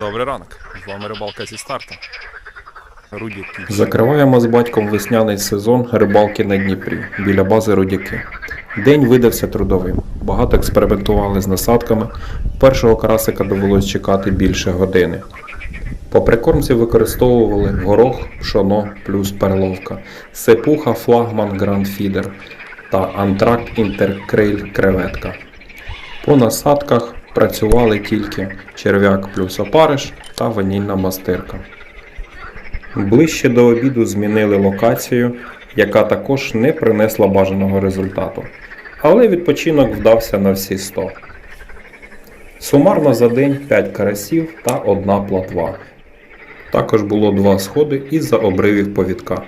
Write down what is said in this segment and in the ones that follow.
Добрий ранок. З вами рибалка зі старту. Рудіки. Закриваємо з батьком весняний сезон рибалки на Дніпрі біля бази Рудяки. День видався трудовим. Багато експериментували з насадками. Першого карасика довелось чекати більше години. По прикормці використовували горох, пшоно плюс перловка, сепуха, флагман, грандфідер та антракт інтеркриль креветка. По насадках працювали тільки черв'як плюс опариш та ванільна мастирка. Ближче до обіду змінили локацію, яка також не принесла бажаного результату. Але відпочинок вдався на всі 100. Сумарно за день 5 карасів та одна платва. Також було два сходи із-за обривів повідка.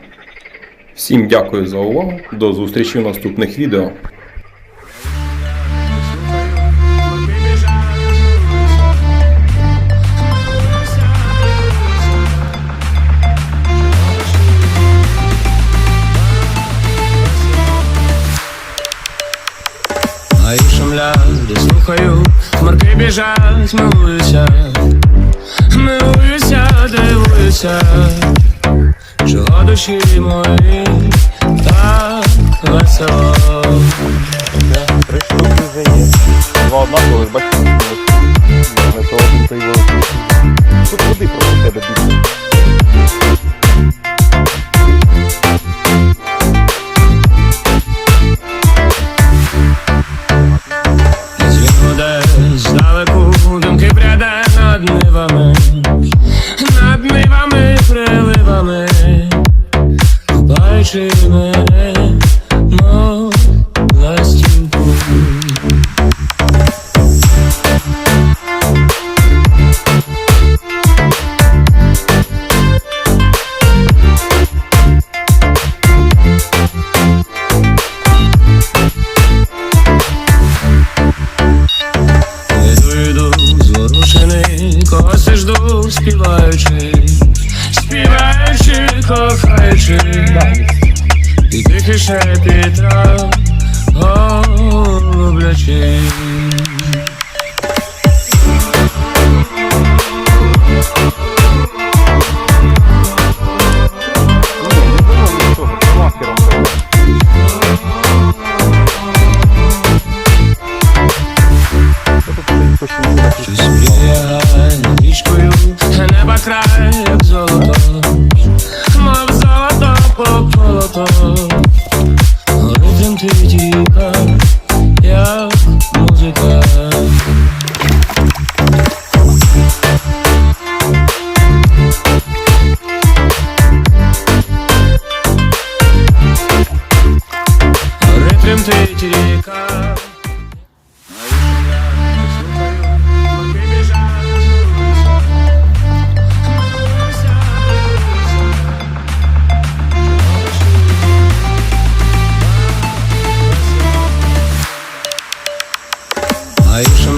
Всім дякую за увагу. До зустрічі в наступних відео. А шумляди слухаю, хмарки біжать, милуюся, милуюся, дивуюся, чого душі мої так весело. Штуки вже над нивами, над нивами, приливами, мене, співаючи, співаючи, кохаючи, і тихіше шепіт трав, go.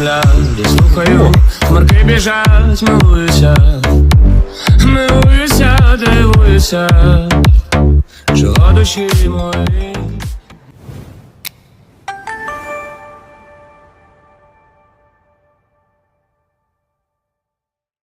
Шумлять, і слухаю, хмарки біжать, милуюся, милуюся, дивуюся, чого душі мої